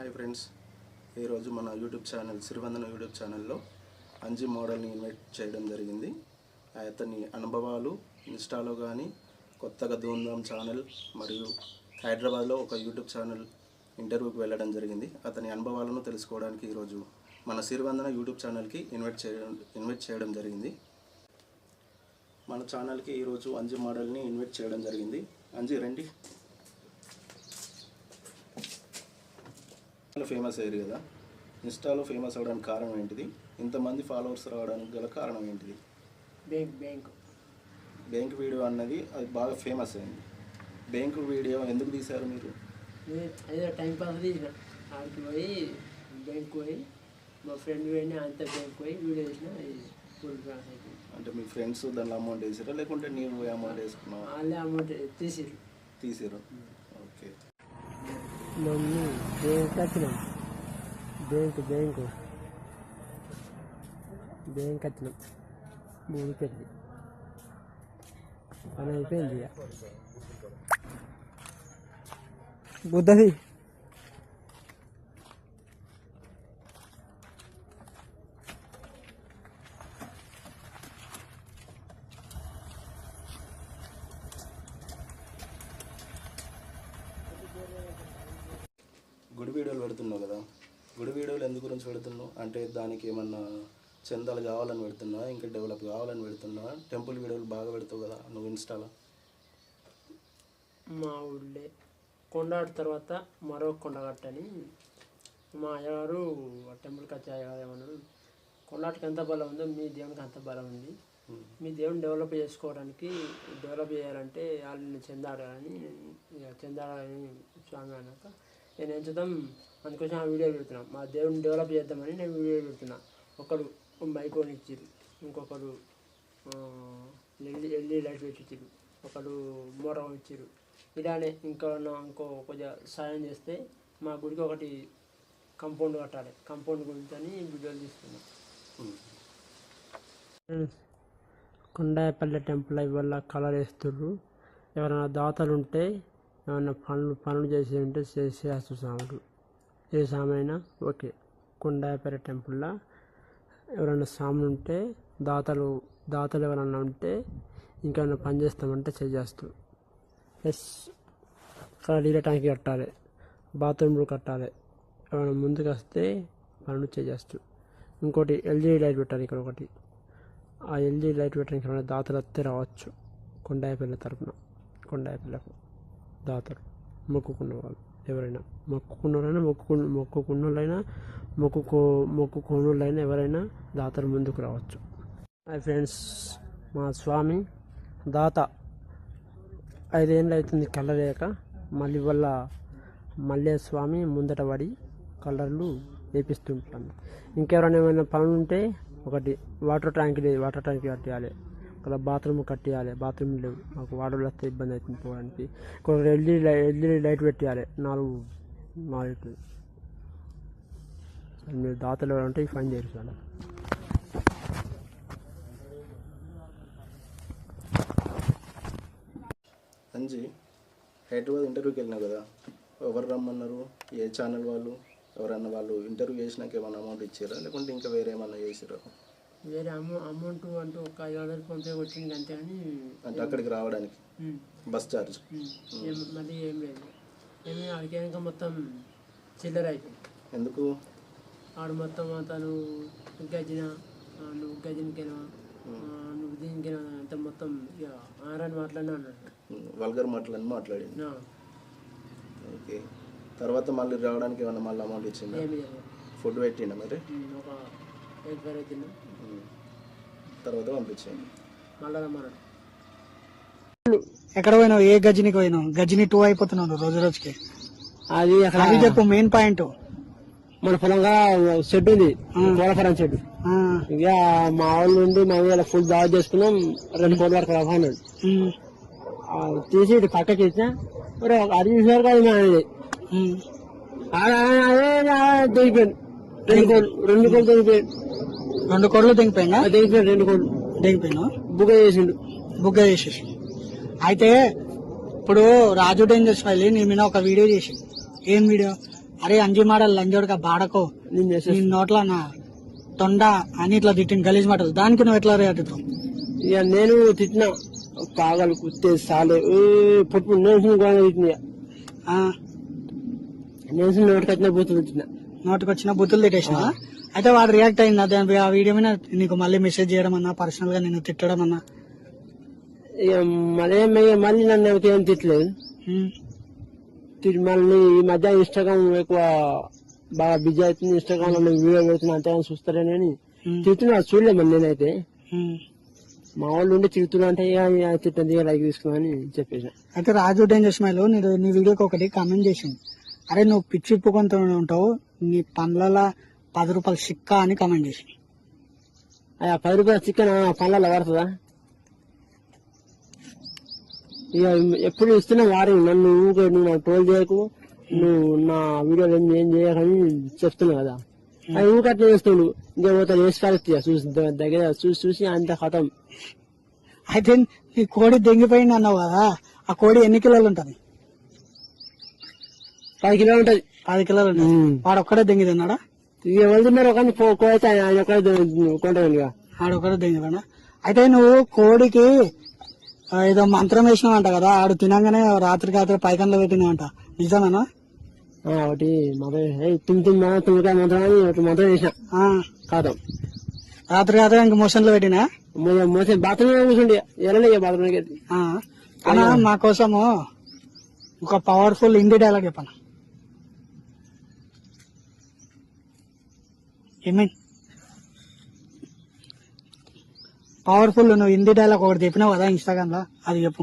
Hi friends ఈరోజు మన YouTube channel సిరివందన YouTube ఛానల్లో అంజి మోడల్ని ఇన్వైట్ చేయడం జరిగింది. అతని అనుభవాలు ఇన్స్టాలో కానీ కొత్తగా ధూమ్ధామ్ ఛానల్ మరియు హైదరాబాద్లో ఒక యూట్యూబ్ ఛానల్ ఇంటర్వ్యూకి వెళ్ళడం జరిగింది. అతని అనుభవాలను తెలుసుకోవడానికి ఈరోజు మన సిరివందన యూట్యూబ్ ఛానల్కి ఇన్వైట్ చేయడం ఇన్వైట్ చేయడం జరిగింది. మన ఛానల్కి ఈరోజు అంజి మోడల్ని ఇన్వైట్ చేయడం జరిగింది. అంజి రండి. ఫేమస్ అయ్యారు కదా. ఇన్స్టాలో ఫేమస్ అవ్వడానికి కారణం ఏంటిది? ఇంతమంది ఫాలోవర్స్ రావడానికి గల కారణం ఏంటిది? Bank bank. బ్యాంక్ వీడియో అన్నది అది బాగా ఫేమస్ అయింది. బ్యాంక్ వీడియో ఎందుకు తీశారు మీరు? ఏదో టైం పాస్ తీసిన. ఆడికి పోయి బ్యాంక్ పోయి మా ఫ్రెండ్ పోయి అంత బ్యాంక్ పోయి వీడియో చేసిన అంటే మీ ఫ్రెండ్స్ దానిలో అమౌంట్ వేసారా? లేకుంటే నీవు అమౌంట్ వేసుకున్నావా? వాళ్ళే అమౌంట్ తీసిరు తీసారు మమ్మీ బ్యాంక్ వచ్చినాం బ్యాంక్ బ్యాంకు బ్యాంక్ వచ్చినాం మూడు పెట్టి పని అయిపోయింది ఇక బుద్ధది గుడి వీడియోలు పెడుతున్నావు కదా? గుడి వీడియోలు ఎందుకు గురించి పెడుతున్నావు? అంటే దానికి ఏమన్నా చందాలు కావాలని పెడుతున్నా ఇంకా డెవలప్ కావాలని పెడుతున్నా టెంపుల్ వీడియోలు బాగా పెడతావు కదా నువ్వు ఇన్స్టాలో? మా ఊళ్ళే. కొండాటి తర్వాత మరో కొండ కట్టని మా అయ్యగారు ఆ టెంపుల్కి వచ్చే అయ్యగారు ఏమన్నారు? కొండాటికి ఎంత బలం ఉందో మీ దేవునికి అంత బలం ఉంది. మీ దేవుని డెవలప్ చేసుకోవడానికి డెవలప్ చేయాలంటే వాళ్ళని చెందాడాలని ఇక చెందాడని స్వామి అన్నాక నేను ఎంచుతాం. అందుకోసం ఆ వీడియో పెడుతున్నాం. మా దేవుని డెవలప్ చేద్దామని నేను వీడియో పెడుతున్నా. ఒకడు మైకోని ఇచ్చిరు ఇంకొకడు ఎల్ఈ ఎల్ఈ లైట్ పెట్టించారు ఒకడు మోరం ఇచ్చారు ఇలానే ఇంకా ఇంకో కొంచెం సాయం చేస్తే మా గుడికి ఒకటి కంపౌండ్ కట్టాలి. కంపౌండ్ గురించి అని వీడియోలు తీసుకున్నాం కొండాయపల్లి టెంపుల్ వల్ల కలర్ వేస్తుర్రు. ఎవరైనా దాతలు ఉంటే ఏమైనా పనులు పనులు చేసి ఉంటే చేసేస్తు సాములు. ఏ సామైనా ఓకే. కొండాయపల్లె టెంపుల్లో ఎవరైనా సాములు ఉంటే దాతలు దాతలు ఎవరన్నా ఉంటే ఇంకేమైనా పని చేస్తామంటే చేసేస్తూ. ప్లస్ అక్కడ నీళ్ళ ట్యాంక్ కట్టాలి. బాత్రూమ్లు కట్టాలి. ఎవరైనా ముందుకు వస్తే పనులు చేసేస్తూ. ఇంకోటి ఎల్జీ లైట్ పెట్టాలి ఇక్కడ ఒకటి. ఆ ఎల్జీ లైట్ పెట్టడానికి ఏమైనా దాతలు వస్తే రావచ్చు. కొండాయపల్లి తరపున. కొండాయపల్లకు దాతలు మొక్కుకున్న వాళ్ళు ఎవరైనా. మొక్కుకున్నోళ్ళైనా మొక్కు మొక్కుకున్నోళ్ళైనా మొక్కుకో మొక్కుకోనోళ్ళైనా ఎవరైనా దాతలు ముందుకు రావచ్చు. హాయ్ ఫ్రెండ్స్ మా స్వామి దాత ఐదేళ్ళు అవుతుంది కలలేక మళ్ళీ వల్ల మల్లే స్వామి ముందట పడి కలర్లు వేపిస్తుంటాను ఇంకెవరైనా ఏమైనా పనులు ఉంటే ఒకటి వాటర్ ట్యాంక్ లేదు వాటర్ ట్యాంక్ కట్టాలి. అక్కడ బాత్రూమ్ కట్టేయాలి. బాత్రూమ్ లేవు. మాకు వాటర్ వస్తే ఇబ్బంది అవుతుంది పోవడానికి. ఒక ఎల్ఈడి ఎల్ఈడి లైట్ పెట్టేయాలి. నాలుగు నాలుగు. మీరు దాతలు ఎవరు ఉంటే ఈ ఫైన్ చేయరు సార్. అంజీ హైదరాబాద్ ఇంటర్వ్యూకి వెళ్ళినావు కదా? ఎవరు రమ్మన్నారు? ఏ ఛానల్ వాళ్ళు? ఎవరన్నా వాళ్ళు ఇంటర్వ్యూ చేసినాక ఏమన్నా అమౌంట్ ఇచ్చారా? లేకుంటే ఇంకా వేరే ఏమన్నా చేసిరా వేరే అమౌ అమౌంట్ అంటూ ఒక ఐదు వందలు ఫోన్పే వచ్చింది అంతే అని అంటే అక్కడికి రావడానికి బస్ ఛార్జ్. మళ్ళీ ఏం లేదు. ఏమి అడిగాక మొత్తం చిల్లర అయిపోయింది. ఎందుకు? ఆడు మొత్తం తను గజిన నువ్వు గజినకేనా నువ్వు దీనికేనా అంత మొత్తం ఇక ఆరని మాట్లాడినా అన్నాడు. వల్గర్ మాటలని మాట్లాడింది నా, ఓకే. తర్వాత మళ్ళీ రావడానికి ఏమన్నా మళ్ళీ అమౌంట్ ఇచ్చిందా ఫుడ్ పెట్టిండా మరి? ఒక తిన్నా. తర్వాత పంపించాను మళ్ళా రమ్మన్నాడు ఎక్కడ పోయినావు? ఏ గజనికి పోయినావు? గజని టూ అయిపోతున్నావు రోజు రోజుకి. అది అక్కడ అది చెప్పు మెయిన్ పాయింట్ మన పొలంగా షెడ్ ఉంది. పోలఫరం షెడ్. ఇక మా వాళ్ళ నుండి మా ఊళ్ళో ఫుల్ దావా చేసుకున్నాం. రెండు కోట్ల వరకు రఫా అన్నాడు తీసి ఇటు పక్కకి ఇచ్చిన. మరి అది చూసారు కదా మా అనేది. రెండు కోళ్ళు రెండు కోళ్ళు దిగిపోయాడు రెండు కోట్లు దిగిపోయిందా దిగిపోయాడు రెండు కోళ్ళు దిగిపోయినావు బుక్ చేసిండు. బుక్ చేసేసి. అయితే ఇప్పుడు రాజు డేంజర్స్ ఫైల్ నీ మీద ఒక వీడియో చేసి ఏం వీడియో? అరే అంజి మాటలు లంజోడుగా బాడకో. నేను నీ నోట్ల నా తొండ అని ఇట్లా తిట్టిన గలీజ్ మాటలు. దానికి నువ్వు ఎట్లా రియాక్ట్ అవుతావు? ఇక నేను తిట్టిన. కాగలు కుత్తే సాలే. పుట్టు నేను తిట్టిన. నేను నోటికి వచ్చిన బూతులు తిట్టిన. నోటికి వచ్చిన బుద్ధులు తిట్టేసిన అయితే వాడు రియాక్ట్ అయింది. అదే ఆ వీడియో మీద నీకు మళ్ళీ మెసేజ్ చేయడం అన్నా పర్సనల్గా నేను తిట్టడం అన్నా. మళ్ళీ మళ్ళీ నన్ను ఏం తిట్టలేదు. మళ్ళీ ఈ మధ్య ఇన్స్టాగ్రామ్ ఎక్కువ బాగా బిజీ అవుతుంది. ఇన్స్టాగ్రామ్లో వీడియో పెడుతున్నా అంతేగాని చూస్తారని అని. తిడుతున్నా చూడలే మరి నేనైతే. మా వాళ్ళు ఉండి తిడుతున్నా అంటే తిట్టండి లైక్ తీసుకున్నామని చెప్పేసి. అయితే రాజు డేంజర్ స్మైల్ నీ నీ వీడియోకి ఒకటి కామెంట్ చేసింది అరే నువ్వు పిచ్చి ఇప్పుకుంటూ ఉంటావు నీ పండ్ల పది రూపాయలు సిక్క అని కామెంట్ చేసింది ఆ పది రూపాయల చికెన్ పనులలో పడుతుందా? ఇక ఎప్పుడు ఇస్తున్నా వారి నన్ను ఊరికే నువ్వు నాకు ట్రోల్ చేయకు నువ్వు నా వీడియోలు ఏం ఏం చేయకని చెప్తున్నావు కదా. అది ఊకట్నే చేస్తుండు? ఇంకా పోతా వేసి కలిస్తా చూసి దగ్గర చూసి చూసి అంత ఖతం అయితే నీ కోడి దెంగిపోయింది అన్నావు కదా ఆ కోడి ఎన్ని కిలోలు ఉంటది? పది కిలో ఉంటది. పది కిలోలు ఉంటది. వాడు ఒక్కడే దెంగి తిన్నాడా? ఎవరు తిన్నారు? కానీ కోయితే ఆయన ఒక్కడే కొంటాను ఇక. ఆడు ఒక్కడే దెంగి తిన్నా అయితే నువ్వు కోడికి ఏదో మంత్రం వేసినావంట కదా ఆడు తినంగానే రాత్రికి రాత్రి పైకంలో పెట్టినావంట. నిజమేనా? ఒకటి మొదలు తుమ్ తుమ్ తుమ్మకాయ మంత్రం అని ఒకటి మంత్రం ఆ, ఖాతం రాత్రి రాత్రి ఇంక మోషన్లో పెట్టినా? మోసే బాత్రూమ్ కూర్చుండి ఎలానే బాత్రూమ్ ఆ, అన్నా మా కోసము ఒక పవర్ఫుల్ హిందీ డైలాగ్ చెప్పను? ఏమైంది పవర్ఫుల్ నువ్వు హిందీ డైలాగ్ ఒకటి చెప్పినావు కదా ఇన్స్టాగ్రామ్లో అది చెప్పు.